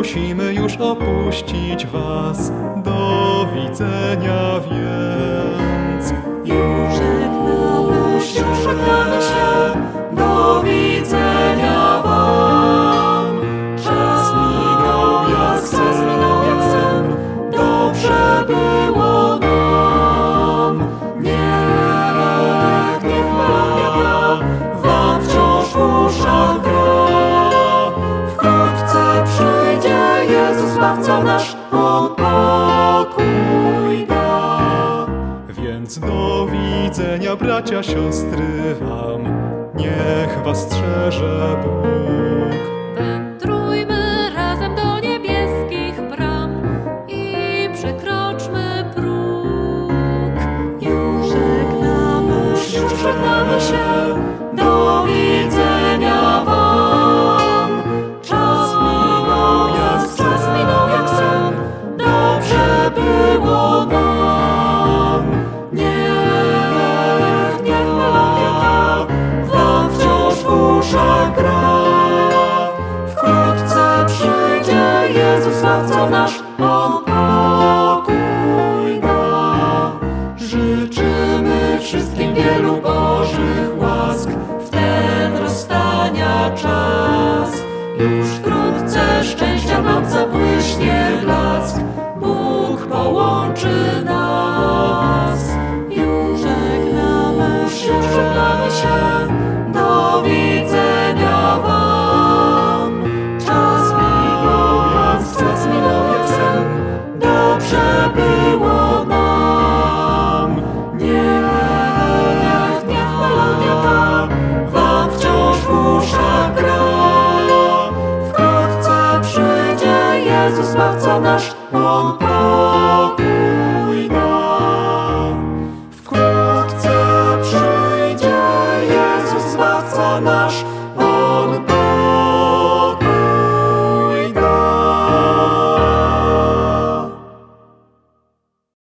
musimy już opuścić was. Do widzenia, wiem. zbawca nasz, on pokój da. Więc do widzenia, bracia, siostry wam, niech was strzeże Bóg. zbawco nasz, On pokój da. Życzymy wszystkim wielu Bożych łask w ten rozstania czas. Już Zbawca nasz, On pokój da. Wkrótce przyjdzie Jezus, Zbawca nasz,